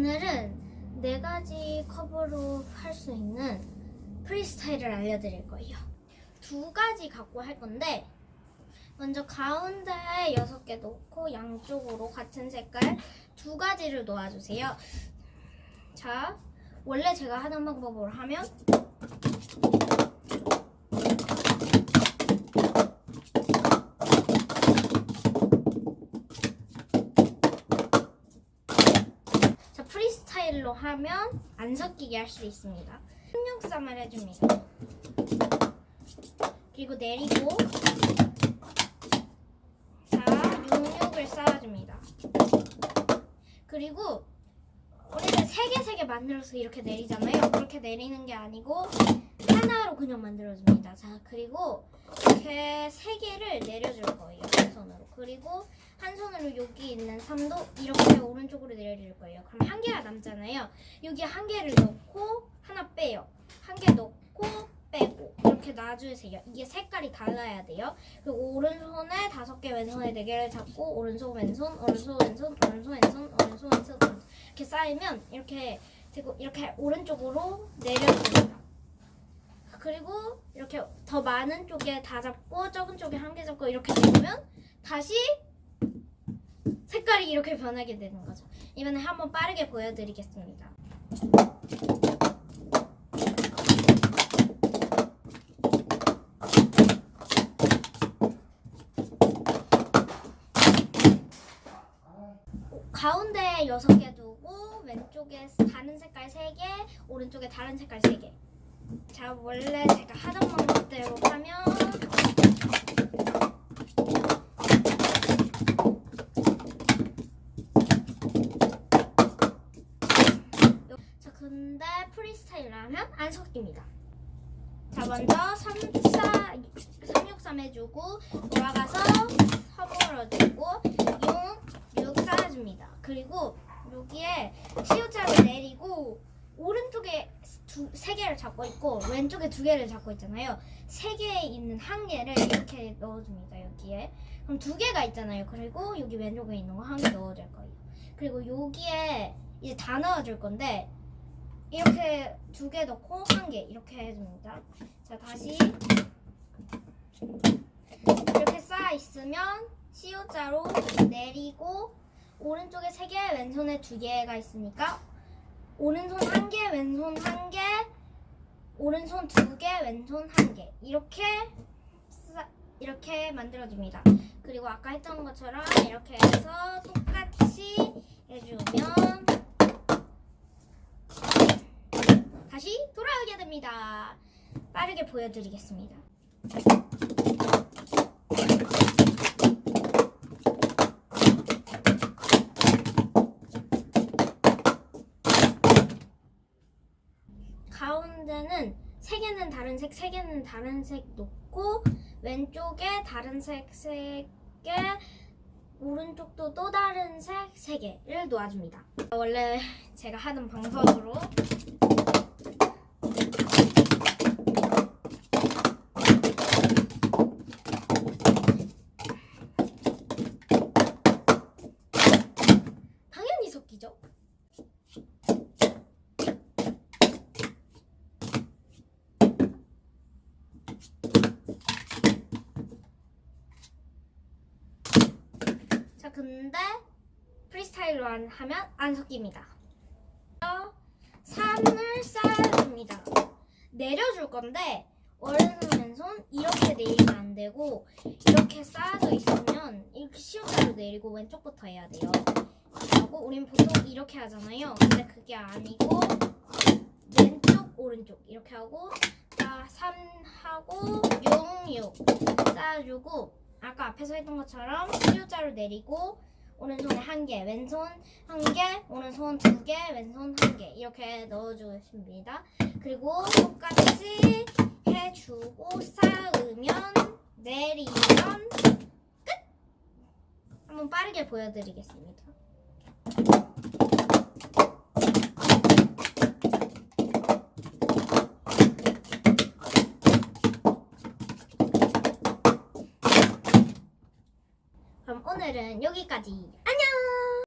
오늘은 네 가지 컵으로 할 수 있는 프리스타일을 알려드릴 거예요. 두 가지 갖고 할 건데 먼저 가운데에 여섯 개 놓고 양쪽으로 같은 색깔 두 가지를 놓아주세요. 자, 원래 제가 하는 방법으로 하면 자, 프리 스타일로 하면 안 섞이게 할 수 있습니다. 16쌈을 해줍니다. 그리고 내리고 자, 66을 쌓아줍니다. 그리고 우리는 세개 세 개 만들어서 이렇게 내리잖아요. 그렇게 내리는 게 아니고 하나로 그냥 만들어줍니다. 자, 그리고 이렇게 세 개를 내려줄 거예요. 한 손으로. 그리고 한 손으로 여기 있는 3도 이렇게 오른쪽으로 내려줄 거예요. 그럼 한 개가 남잖아요. 여기 한 개를 넣고 하나 빼요. 한 개 넣고 빼고 이렇게 놔주세요. 이게 색깔이 달라야 돼요. 그리고 오른손에 다섯 개, 왼손에 네 개를 잡고 오른손, 왼손, 오른손, 왼손, 오른손, 왼손, 오른손, 왼손, 이렇게 쌓이면 이렇게 되고 이렇게 오른쪽으로 내려줍니다. 그리고 이렇게 더 많은 쪽에 다 잡고 적은 쪽에 한 개 잡고 이렇게 되면 다시 색깔이 이렇게 변하게 되는 거죠. 이번에 한번 빠르게 보여드리겠습니다. 가운데 여섯 개 두고 왼쪽에 다른 색깔 세 개, 오른쪽에 다른 색깔 세 개. 자 원래 제가 하던 방법대로 하면 자 근데 프리스타일 하면 안 섞입니다. 자 먼저 3, 4, 3, 6, 3 해주고 돌아가서 서물어주고 6, 6 쌓아줍니다. 그리고 여기에 시옷자를 두, 세 개를 잡고 있고 왼쪽에 두 개를 잡고 있잖아요. 세 개에 있는 한 개를 이렇게 넣어줍니다. 여기에 그럼 두 개가 있잖아요. 그리고 여기 왼쪽에 있는 거 한 개 넣어줄 거예요. 그리고 여기에 이제 다 넣어줄 건데 이렇게 두 개 넣고 한 개 이렇게 해줍니다. 자 다시 이렇게 쌓아 있으면 시옷자로 내리고 오른쪽에 세 개, 왼손에 두 개가 있으니까 오른손 한 개, 왼손 한 개, 오른손 두 개, 왼손 한 개. 이렇게 싸- 이렇게 만들어줍니다. 그리고 아까 했던 것처럼 이렇게 해서 똑같이 해주면 다시 돌아오게 됩니다. 빠르게 보여드리겠습니다. 가운데는 세 개는 다른 색, 세 개는 다른 색 놓고 왼쪽에 다른 색 세 개, 오른쪽도 또 다른 색 세 개를 놓아줍니다. 원래 제가 하던 방법으로 당연히 섞이죠. 자, 근데 프리스타일로 안- 하면 안 섞입니다. 3을 쌓아줍니다. 내려줄 건데 오른손 왼손 이렇게 내리면 안 되고 이렇게 쌓아져 있으면 이렇게 시옷자로 내리고 왼쪽부터 해야 돼요. 하고 우린 보통 이렇게 하잖아요. 근데 그게 아니고 왼쪽 오른쪽 이렇게 하고 자, 3 하고 6 6 쌓아주고 아까 앞에서 했던 것처럼 시옷자로 내리고 오른손에 한 개, 왼손 한 개, 오른손 두 개, 왼손 한 개 이렇게 넣어주십니다. 그리고 똑같이 해주고 쌓으면 내리면 끝! 한번 빠르게 보여드리겠습니다. 오늘은 여기까지